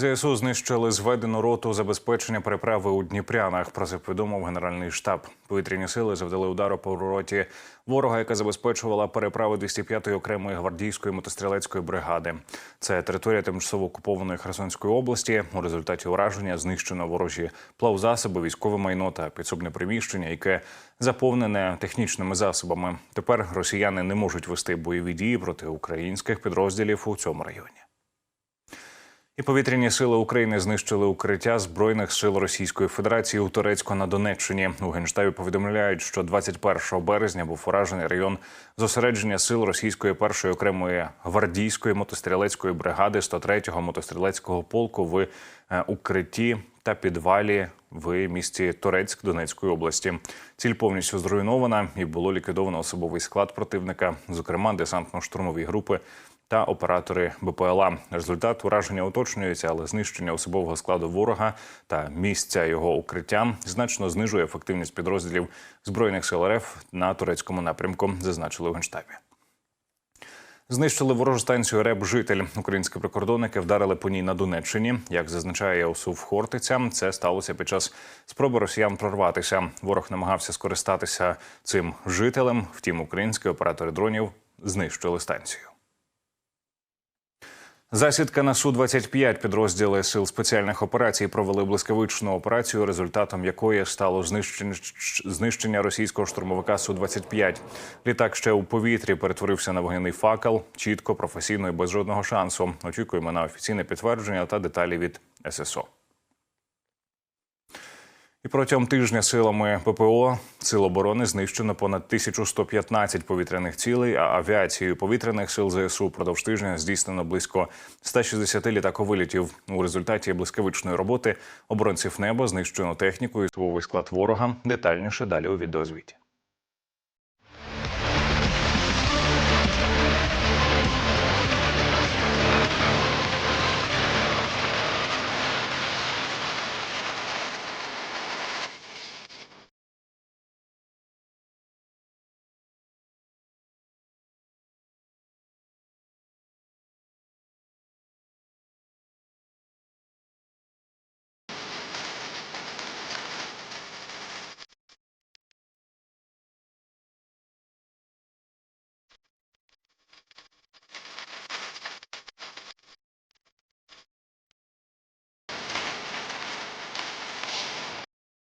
ЗСУ знищили зведену роту забезпечення переправи у Дніпрянах. Про це повідомив Генеральний штаб. Повітряні сили завдали удару по роті ворога, яка забезпечувала переправи 205-ї окремої гвардійської мотострілецької бригади. Це територія тимчасово окупованої Херсонської області. У результаті ураження знищено ворожі плавзасоби, військове майно та підсобне приміщення, яке заповнене технічними засобами. Тепер росіяни не можуть вести бойові дії проти українських підрозділів у цьому районі. І повітряні сили України знищили укриття збройних сил Російської Федерації у Турецьку на Донеччині. У генштабі повідомляють, що 21 березня був уражений район зосередження сил російської першої окремої гвардійської мотострілецької бригади 103-го мотострілецького полку в е, укритті та підвалі в місті Турецьк Донецької області. Ціль повністю зруйнована і було ліквідовано особовий склад противника, зокрема десантно-штурмові групи та оператори БПЛА. Результат ураження уточнюється, але знищення особового складу ворога та місця його укриття значно знижує ефективність підрозділів збройних сил РФ на турецькому напрямку, зазначили у генштабі. Знищили ворожу станцію РЕБ житель. Українські прикордонники вдарили по ній на Донеччині. Як зазначає ОСУВ Хортиця, це сталося під час спроби росіян прорватися. Ворог намагався скористатися цим жителем. Втім, українські оператори дронів знищили станцію. Засідка на су 25 підрозділи сил спеціальних операцій провели блискавичну операцію, результатом якої стало знищення, знищення російського штурмовика су 25 Літак ще у повітрі перетворився на вогняний факел, чітко, професійно і без жодного шансу. Очікуємо на офіційне підтвердження та деталі від ССО. І протягом тижня силами ППО Сил оборони знищено понад 1115 повітряних цілей, а авіацією повітряних сил ЗСУ продовж тижня здійснено близько 160 літаковилітів. У результаті блискавичної роботи оборонців неба знищено техніку і особовий склад ворога. Детальніше далі у відеозвіті.